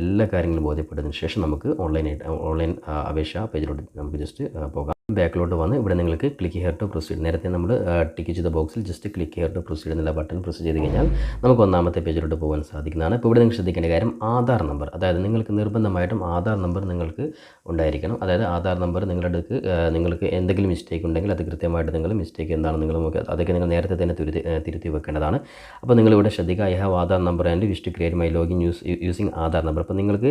A: എല്ലാ കാര്യങ്ങളും ബോധ്യപ്പെട്ടതിന് ശേഷം നമുക്ക് ഓൺലൈനായിട്ട് ഓൺലൈൻ അപേക്ഷ പേജിലോട്ട് നമുക്ക് ജസ്റ്റ് പോകാം. ബാക്കിലോട്ട് വന്ന് ഇവിടെ നിങ്ങൾക്ക് ക്ലിക്ക് ഹിയർ ടു പ്രൊസീഡ് നേരത്തെ നമ്മൾ ടിക്ക് ചെയ്ത ബോക്സിൽ just click here to proceed എന്നുള്ള ബട്ടൺ പ്രസ് ചെയ്ത് കഴിഞ്ഞാൽ നമുക്ക് ഒന്നാമത്തെ പേജിലോട്ട് പോകാൻ സാധിക്കുന്നതാണ്. ഇപ്പോൾ ഇവിടെ നിങ്ങൾ ശ്രദ്ധിക്കേണ്ട കാര്യം ആധാർ നമ്പർ അതായത് നിങ്ങൾക്ക് നിർബന്ധമായിട്ടും ആധാർ നമ്പർ നിങ്ങൾക്ക് ഉണ്ടായിരിക്കണം. അതായത് ആധാർ നമ്പർ നിങ്ങളുടെ അടുത്ത് നിങ്ങൾക്ക് എന്തെങ്കിലും മിസ്റ്റേക്ക് ഉണ്ടെങ്കിൽ അത് കൃത്യമായിട്ട് നിങ്ങൾ മിസ്റ്റേക്ക് എന്താണെന്ന് നിങ്ങൾ അതൊക്കെ നിങ്ങൾ നേരത്തെ തന്നെ തിരുത്തി തിരുത്തി വെക്കേണ്ടതാണ്. അപ്പോൾ നിങ്ങൾ ഇവിടെ ശ്രദ്ധിക്കുക I have Aadhaar number and wish to create my login use using Aadhaar number അപ്പോൾ നിങ്ങൾക്ക്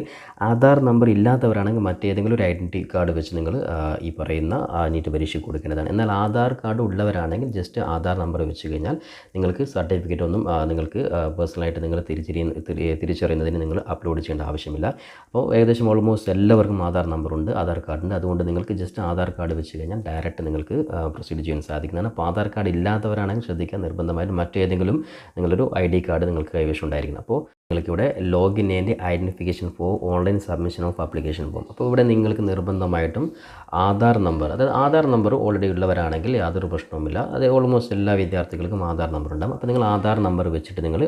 A: ആധാർ നമ്പർ ഇല്ലാത്തവരാണെങ്കിൽ മറ്റേതെങ്കിലും ഒരു ഐഡന്റി കാർഡ് വെച്ച് നിങ്ങൾ ഈ പറയുന്ന നീറ്റ് പരീക്ഷയ്ക്ക് കൊടുക്കേണ്ടതാണ്. എന്നാൽ ആധാർ കാർഡ് ഉള്ളവരാണെങ്കിൽ ജസ്റ്റ് ആധാർ നമ്പർ വെച്ച് കഴിഞ്ഞാൽ നിങ്ങൾക്ക് സർട്ടിഫിക്കറ്റ് ഒന്നും നിങ്ങൾക്ക് പേഴ്സണലായിട്ട് നിങ്ങൾ തിരിച്ചറിയുന്ന തിരി- തിരിച്ചറിയുന്നതിന് നിങ്ങൾ അപ്ലോഡ് ചെയ്യേണ്ട ആവശ്യമില്ല. അപ്പോൾ ഏകദേശം ഓൾമോസ്റ്റ് എല്ലാവർക്കും ആധാർ നമ്പറുണ്ട് ആധാർ കാർഡുണ്ട് അതുകൊണ്ട് നിങ്ങൾക്ക് ജസ്റ്റ് ആധാർ കാർഡ് വെച്ച് കഴിഞ്ഞാൽ ഡയറക്റ്റ് നിങ്ങൾക്ക് പ്രൊസീഡ് ചെയ്യാൻ സാധിക്കുന്നതാണ്. അപ്പോൾ ആധാർ കാർഡ് ഇല്ലാത്തവരാണെങ്കിൽ ശ്രദ്ധിക്കാൻ നിർബന്ധമായിട്ടും മറ്റേതെങ്കിലും നിങ്ങളൊരു ഐ ഡി കാർഡ് നിങ്ങൾക്ക് കൈവശം ഉണ്ടായിരിക്കണം. അപ്പോൾ നിങ്ങൾക്കിവിടെ login and identification form online submission of application form അപ്പോൾ ഇവിടെ നിങ്ങൾക്ക് നിർബന്ധമായിട്ടും ആധാർ നമ്പർ അതായത് ആധാർ നമ്പർ ഓൾറെഡി ഉള്ളവരാണെങ്കിൽ യാതൊരു പ്രശ്നവുമില്ല. അത് ഓൾമോസ്റ്റ് എല്ലാ വിദ്യാർത്ഥികൾക്കും ആധാർ നമ്പർ ഉണ്ടാകും അപ്പോൾ നിങ്ങൾ ആധാർ നമ്പർ വെച്ചിട്ട് നിങ്ങൾ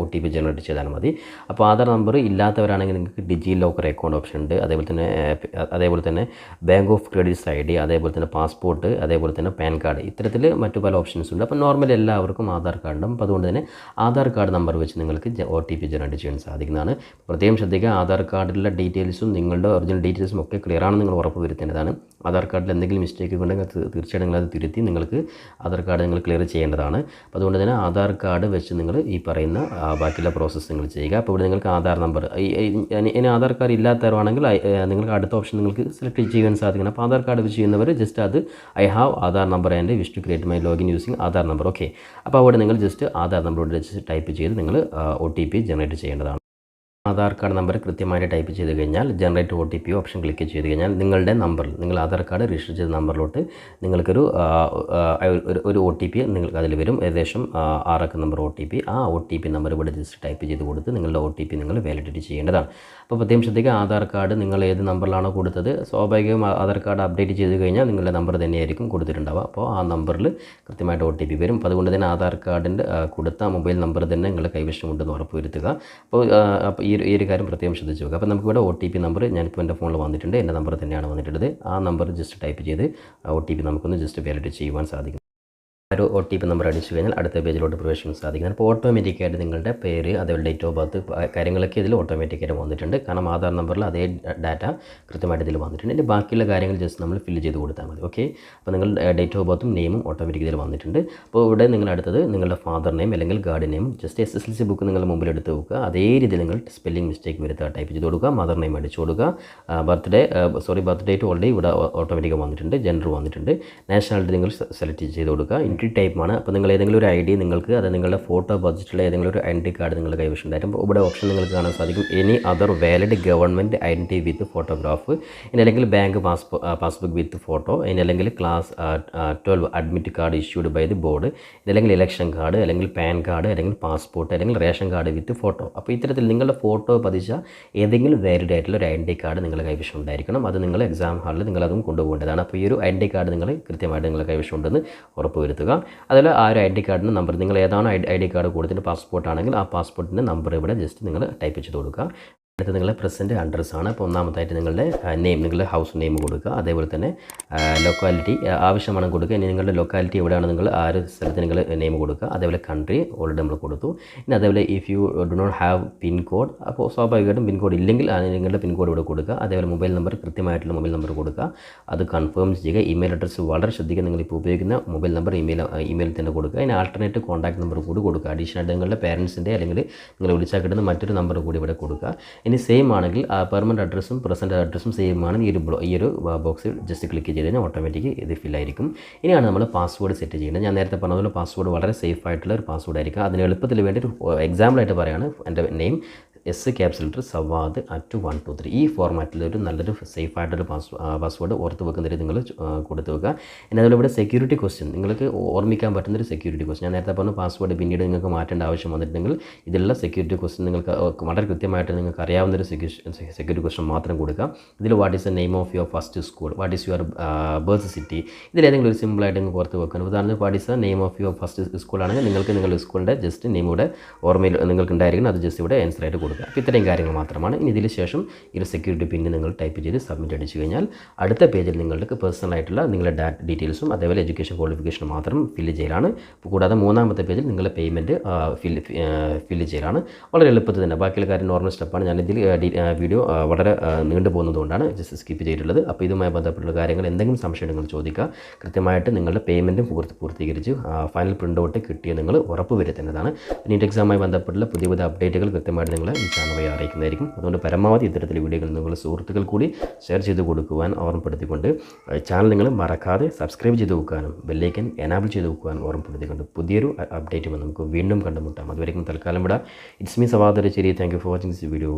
A: ഒ ടി പി ജനറേറ്റ് ചെയ്താൽ മതി. അപ്പോൾ ആധാർ നമ്പർ ഇല്ലാത്തവരാണെങ്കിൽ നിങ്ങൾക്ക് ഡിജി ലോക്കർ അക്കൗണ്ട് ഓപ്ഷൻ ഉണ്ട്. അതേപോലെ തന്നെ അതേപോലെ തന്നെ bank of credits I D അതേപോലെ തന്നെ പാസ്പോർട്ട് അതേപോലെ തന്നെ പാൻ കാർഡ് ഇത്തരത്തിൽ മറ്റു പല ഓപ്ഷൻസ് ഉണ്ട്. അപ്പോൾ നോർമലി എല്ലാവർക്കും ആധാർ കാർഡ് ഉണ്ടാകും അപ്പോൾ അതുകൊണ്ട് തന്നെ ആധാർ കാർഡ് നമ്പർ വെച്ച് നിങ്ങൾക്ക് ഒ ടി പി ജനറേറ്റ് ചെയ്യാൻ സാധിക്കുന്നതാണ്. പ്രത്യേകം ശ്രദ്ധിക്കുക ആധാർ കാർഡിലെ ഡീറ്റെയിൽസും നിങ്ങളുടെ ഒറിജിനൽ ഡീറ്റെയിൽസും ഒക്കെ ക്ലിയർ ആണെന്ന് നിങ്ങൾ ഉറപ്പ് വരുത്തേണ്ടതാണ്. ആധാർ കാർഡിൽ എന്തെങ്കിലും മിസ്റ്റേക്ക് ഉണ്ടെങ്കിൽ തീർച്ചയായിട്ടും അത് തിരുത്തി നിങ്ങൾക്ക് ആധാർ കാർഡ് നിങ്ങൾ ക്ലിയർ ചെയ്യേണ്ടതാണ്. അപ്പോൾ അതുകൊണ്ട് തന്നെ ആധാർ കാർഡ് വെച്ച് നിങ്ങൾ ഈ പറയുന്ന ബാക്കിയുള്ള പ്രോസസ്സ് നിങ്ങൾ ചെയ്യുക. അപ്പോൾ ഇവിടെ നിങ്ങൾക്ക് ആധാർ നമ്പർ ഇനി ആധാർ കാർഡ് ഇല്ലാത്തവരാണെങ്കിൽ നിങ്ങൾക്ക് അടുത്ത ഓപ്ഷൻ നിങ്ങൾക്ക് സെലക്ട് ചെയ്യാൻ സാധിക്കണം. അപ്പോൾ ആധാർ കാർഡ് വെച്ച് ചെയ്യുന്നവർ ജസ്റ്റ് അത് I have Aadhaar number and wish to create my login using Aadhaar number okay അപ്പോൾ അവിടെ നിങ്ങൾ just Aadhaar number just type ചെയ്ത് നിങ്ങൾ ഒ ടി പി ജനറേറ്റ് ചെയ്യേണ്ടതാണ്. ആധാർ കാർഡ് നമ്പർ കൃത്യമായിട്ട് ടൈപ്പ് ചെയ്ത് കഴിഞ്ഞാൽ generate O T P option click ചെയ്ത് കഴിഞ്ഞാൽ നിങ്ങളുടെ നമ്പർ നിങ്ങൾ ആധാർ കാർഡ് രജിസ്റ്റർ ചെയ്ത നമ്പറിലോട്ട് നിങ്ങൾക്കൊരു ഒരു- ഒ ടി പി നിങ്ങൾക്ക് അതിൽ വരും. ഏകദേശം ആറക്ക നമ്പർ ഒ ടി പി. ആ ഒ ടി പി നമ്പർ ഇവിടെ ജസ്റ്റ് ടൈപ്പ് ചെയ്ത് കൊടുത്ത് നിങ്ങളുടെ ഒ ടി പി നിങ്ങൾ വാലിഡിറ്റി ചെയ്യേണ്ടതാണ്. അപ്പോൾ പ്രത്യേകം ശ്രദ്ധിക്കുക ആധാർ കാർഡ് നിങ്ങൾ ഏത് നമ്പറിലാണോ കൊടുത്തത് സ്വാഭാവികവും ആധാർ കാർഡ് അപ്ഡേറ്റ് ചെയ്ത് കഴിഞ്ഞാൽ നിങ്ങളുടെ നമ്പർ തന്നെയായിരിക്കും കൊടുത്തിട്ടുണ്ടാവുക. അപ്പോൾ ആ നമ്പറിൽ കൃത്യമായിട്ട് ഒ ടി പി വരും. അപ്പോൾ അതുകൊണ്ട് തന്നെ ആധാർ കാർഡിന്റെ കൊടുത്ത മൊബൈൽ നമ്പർ തന്നെ നിങ്ങളുടെ കൈവശമുണ്ടെന്ന് ഉറപ്പ് വരുത്തുക. അപ്പോൾ ഈ ഈ ഒരു കാര്യം പ്രത്യേകം ശ്രദ്ധിച്ച് നോക്കുക അപ്പോൾ നമുക്കിവിടെ ഒ ടി പി നമ്പർ ഞാനിപ്പോൾ എന്റെ ഫോണിൽ വന്നിട്ടുണ്ട്. എന്റെ നമ്പർ തന്നെയാണ് വന്നിട്ടുള്ളത്. ആ നമ്പർ ജസ്റ്റ് ടൈപ്പ് ചെയ്ത് ഒ ടി പി നമുക്കൊന്ന് ജസ്റ്റ് വാലിഡേറ്റ് ചെയ്യുവാൻ സാധിക്കും. ഒരു ഒ ടി പി നമ്പർ അടിച്ചു കഴിഞ്ഞാൽ അടുത്ത പേജിലോട്ട് പ്രവേശിക്കാൻ സാധിക്കും. അപ്പോൾ ഓട്ടോമാറ്റിക്കായിട്ട് നിങ്ങളുടെ പേര് അതേപോലെ ഡേറ്റ് ഓഫ് ബർത്ത് കാര്യങ്ങളൊക്കെ ഇതിൽ ഓട്ടോമാറ്റിക്കായിട്ട് വന്നിട്ടുണ്ട്. കാരണം ആധാർ നമ്പറിൽ അതേ ഡാറ്റ കൃത്യമായിട്ട് ഇതിൽ വന്നിട്ടുണ്ട്. ഇനി ബാക്കിയുള്ള കാര്യങ്ങൾ ജസ്റ്റ് നമ്മൾ ഫില്ല് ചെയ്ത് കൊടുത്താൽ മതി. ഓക്കെ അപ്പോൾ നിങ്ങൾ ഡേറ്റ് ഓഫ് ബർത്തും നെയിമും ഓട്ടോമാറ്റിക് ഇതിൽ വന്നിട്ടുണ്ട്. അപ്പോൾ ഇവിടെ നിങ്ങൾ അടുത്തത് നിങ്ങളുടെ ഫാദർ നെയിം അല്ലെങ്കിൽ guard name just S S L C book നിങ്ങൾ മുമ്പിൽ എടുത്ത് വെക്കുക. അതേ രീതിയിൽ നിങ്ങൾ സ്പെല്ലിംഗ് മിസ്റ്റേക്ക് വരുത്തുക ടൈപ്പ് ചെയ്ത് കൊടുക്കുക. മദർ നെയിം അടിച്ചു കൊടുക്കുക. Birthday sorry birth date already ഇവിടെ ഓട്ടോമാറ്റിക്കായി വന്നിട്ടുണ്ട്. ജെൻഡർ വന്നിട്ടുണ്ട്. നാഷണാലിറ്റി നിങ്ങൾ സെലക്ട് ചെയ്ത് കൊടുക്കുക. എൻട്രി ടൈപ്പാണ് അപ്പോൾ നിങ്ങൾ ഏതെങ്കിലും ഒരു ഐ ഡി നിങ്ങൾക്ക് അത് നിങ്ങളുടെ ഫോട്ടോ ബജറ്റുള്ള ഏതെങ്കിലും ഒരു ഐഡന്റി കാർഡ് നിങ്ങൾ കൈവശം ഉണ്ടായിരുന്നു അപ്പോൾ ഇവിടെ ഓപ്ഷൻ നിങ്ങൾക്ക് കാണാൻ സാധിക്കും. Any other valid government identity with photograph ഇനി അല്ലെങ്കിൽ bank passbook passbook with photo ഇനി അല്ലെങ്കിൽ class twelve admit card issued by the board ഇതല്ലെങ്കിൽ election card അല്ലെങ്കിൽ പാൻ കാർഡ് അല്ലെങ്കിൽ പാസ്പോർട്ട് അല്ലെങ്കിൽ റേഷൻ കാർഡ് വിത്ത് ഫോട്ടോ അപ്പോൾ ഇത്തരത്തിൽ നിങ്ങളുടെ ഫോട്ടോ പതിച്ച ഏതെങ്കിലും വാലിഡ് ആയിട്ടുള്ള ഒരു ഐഡന്റി കാർഡ് നിങ്ങളുടെ കൈവശം ഉണ്ടായിരിക്കണം. അത് നിങ്ങൾ എക്സാം ഹാളിൽ നിങ്ങളതും കൊണ്ടുപോകേണ്ടതാണ്. അപ്പോൾ ഈ ഒരു ഐഡന്റി കാർഡ് നിങ്ങൾ കൃത്യമായിട്ട് നിങ്ങളുടെ കൈവശം ഉണ്ടെന്ന് ഉറപ്പ് വരുത്തുക അതിൽ ആ ഒരു ഐ ഡി കാർഡിന്റെ നമ്പർ. നിങ്ങൾ ഏതാണോ ഐ ഡി കാർഡ് കൊടുത്തിട്ട് പാസ്പോർട്ട് ആണെങ്കിൽ ആ പാസ്പോർട്ടിന്റെ നമ്പർ ഇവിടെ ജസ്റ്റ് നിങ്ങൾ ടൈപ്പ് ചെയ്ത് കൊടുക്കുക. അടുത്ത നിങ്ങളുടെ പ്രസന്റ് അഡ്രസ്സ് ആണ്. അപ്പോൾ ഒന്നാമതായിട്ട് നിങ്ങളുടെ നെയിം നിങ്ങളുടെ ഹൗസ് നെയിം കൊടുക്കുക. അതേപോലെ തന്നെ ലൊക്കാലിറ്റി ആവശ്യമാണ് കൊടുക്കുക. ഇനി നിങ്ങളുടെ ലൊക്കാലിറ്റി എവിടെയാണ് നിങ്ങൾ ആ ഒരു സ്ഥലത്ത് നിങ്ങൾ നെയിം കൊടുക്കുക. അതേപോലെ കൺട്രി ഓൾറെഡി നമ്മൾ കൊടുത്തു. ഇനി അതേപോലെ if you do not have pin code അപ്പോൾ സ്വാഭാവികമായിട്ടും പിൻ കോഡ് ഇല്ലെങ്കിൽ നിങ്ങളുടെ പിൻ കോഡ് ഇവിടെ കൊടുക്കുക. അതേപോലെ മൊബൈൽ നമ്പർ കൃത്യമായിട്ടുള്ള മൊബൈൽ നമ്പർ കൊടുക്കുക. അത് കൺഫേം ചെയ്യുക. ഇമെയിൽ അഡ്രസ്സ് വളരെ ശ്രദ്ധിക്കുക. നിങ്ങൾ ഇപ്പോൾ ഉപയോഗിക്കുന്ന മൊബൈൽ നമ്പർ ഇമെയിൽ ഇമെയിൽ തന്നെ കൊടുക്കുക. അതിന് ആൾട്ടർനേറ്റ് കോൺടാക്ട് നമ്പർ കൂടി കൊടുക്കുക. അഡീഷണൽ നിങ്ങളുടെ പേരൻസിന്റെ അല്ലെങ്കിൽ നിങ്ങൾ വിളിച്ചാൽ കിട്ടുന്ന മറ്റൊരു നമ്പർ കൂടി ഇവിടെ കൊടുക്കുക. ഇനി സെയിം ആണെങ്കിൽ ആ പെർമനന്റ് അഡ്രസ്സും പ്രസന്റ് അഡ്രസ്സും സെയിം ആണ്. ഈ ഒരു ഈ ഒരു ബോക്സിൽ ജസ്റ്റ് ക്ലിക്ക് ചെയ്ത് കഴിഞ്ഞാൽ ഓട്ടോമാറ്റിക് ഇത് ഫില്ലായിരിക്കും ഇനിയാണ് നമ്മൾ പാസ്വേഡ് സെറ്റ് ചെയ്യുന്നത് ഞാൻ നേരത്തെ പറഞ്ഞതുപോലെ പാസ്വേഡ് വളരെ സേഫ് ആയിട്ടുള്ള ഒരു പാസ്വേഡ് ആയിരിക്കും. അതിന് എളുപ്പത്തിൽ വേണ്ടി ഒരു എക്സാമ്പിളായിട്ട് പറയുകയാണ് എന്റെ name S caps letter Sawad at one two three ഈ ഫോർമാറ്റിൽ ഒരു നല്ലൊരു സേഫ് ആയിട്ടൊരു പാസ് പാസ്വേഡ് ഓർത്ത് വെക്കുന്ന രീതി നിങ്ങൾ കൊടുത്തു വെക്കുക. പിന്നെ അതുപോലെ ഇവിടെ സെക്യൂരിറ്റി ക്വസ്റ്റ്യൻ നിങ്ങൾക്ക് ഓർമ്മിക്കാൻ പറ്റുന്ന ഒരു സെക്യൂരിറ്റി ക്വസ്റ്റ്യൻ ഞാൻ നേരത്തെ പറഞ്ഞു പാസ്വേഡ് പിന്നീട് നിങ്ങൾക്ക് മാറ്റേണ്ട ആവശ്യം വന്നിട്ടുണ്ടെങ്കിൽ ഇതിലുള്ള സെക്യൂരിറ്റി ക്വസ്റ്റ്യൻ നിങ്ങൾക്ക് വളരെ കൃത്യമായിട്ട് നിങ്ങൾക്ക് അറിയാവുന്ന ഒരു സെക്യൂരിറ്റി ക്വസ്റ്റ്യൻ മാത്രം കൊടുക്കുക. ഇതിൽ what is the name of your first school what is your birth city ഇതിലേതെങ്കിലും ഒരു സിമ്പിളായിട്ട് നിങ്ങൾക്ക് ഓർത്ത് വെക്കണം. ഉദാഹരണത്തിന് what is the name of your first school ആണെങ്കിൽ നിങ്ങൾക്ക് നിങ്ങളുടെ സ്കൂളിന്റെ ജസ്റ്റ് നെയിം ഇവിടെ ഓർമ്മയിൽ നിങ്ങൾക്ക് ഉണ്ടായിരിക്കണം അത് ജസ്റ്റ് ഇവിടെ ആൻസർ ആയിട്ട് കൊടുക്കുക. കൊടുക്കുക അപ്പോൾ ഇത്രയും കാര്യങ്ങൾ മാത്രമാണ്. ഇനി ഇതിന് ശേഷം ഈ സെക്യൂരിറ്റി പിന്നെ നിങ്ങൾ ടൈപ്പ് ചെയ്ത് സബ്മിറ്റ് അടിച്ചു കഴിഞ്ഞാൽ അടുത്ത പേജിൽ നിങ്ങൾക്ക് പേഴ്സണൽ ആയിട്ടുള്ള നിങ്ങളുടെ ഡാറ്റ ഡീറ്റെയിൽസും അതേപോലെ എഡ്യൂക്കേഷൻ ക്വാളിഫിക്കേഷൻ മാത്രം ഫില്ല് ചെയ്യലാണ്. കൂടാതെ മൂന്നാമത്തെ പേജിൽ നിങ്ങളുടെ പേയ്മെന്റ് ഫില്ല് ഫില്ല് ചെയ്യലാണ്. വളരെ എളുപ്പത്തിൽ തന്നെ. ബാക്കിയുള്ള കാര്യം നോർമൽ സ്റ്റെപ്പാണ് ഞാനിതിൽ വീഡിയോ വളരെ നീണ്ടു പോകുന്നതുകൊണ്ടാണ് ജസ്റ്റ് സ്കിപ്പ് ചെയ്തിട്ടുള്ളത്. അപ്പോൾ ഇതുമായി ബന്ധപ്പെട്ടുള്ള കാര്യങ്ങൾ എന്തെങ്കിലും സംശയം നിങ്ങൾ ചോദിക്കുക. കൃത്യമായിട്ട് നിങ്ങളുടെ പേയ്മെന്റും പൂർത്തി പൂർത്തീകരിച്ച് ഫൈനൽ പ്രിന്റ് ഔട്ട് കിട്ടിയ നിങ്ങൾ ഉറപ്പ് വരുത്തേണ്ടതാണ്. നീറ്റ് എക്സാമുമായി ബന്ധപ്പെട്ടുള്ള പുതിയ പുതിയ അപ്ഡേറ്റുകൾ കൃത്യമായിട്ട് നിങ്ങൾ ഈ വഴി അറിയിക്കുന്നതായിരിക്കും. അതുകൊണ്ട് പരമാവധി ഇത്തരത്തിലെ വീഡിയോകൾ നിങ്ങളുടെ സുഹൃത്തുക്കൾ കൂടി ഷെയർ ചെയ്ത് കൊടുക്കുവാൻ ഓർമ്മപ്പെടുത്തിക്കൊണ്ട് ചാനൽ നിങ്ങൾ മറക്കാതെ സബ്സ്ക്രൈബ് ചെയ്ത് വെക്കാനും ബെല്ലൈക്കൻ എനാബിൾ ചെയ്ത് വെക്കുവാൻ ഓർമ്മപ്പെടുത്തിക്കൊണ്ട് പുതിയൊരു അപ്ഡേറ്റുമായി നമുക്ക് വീണ്ടും കണ്ടുമുട്ടാം. അതുവരെയും തൽക്കാലം വിടാം. It's me സവാദര thank you for watching this video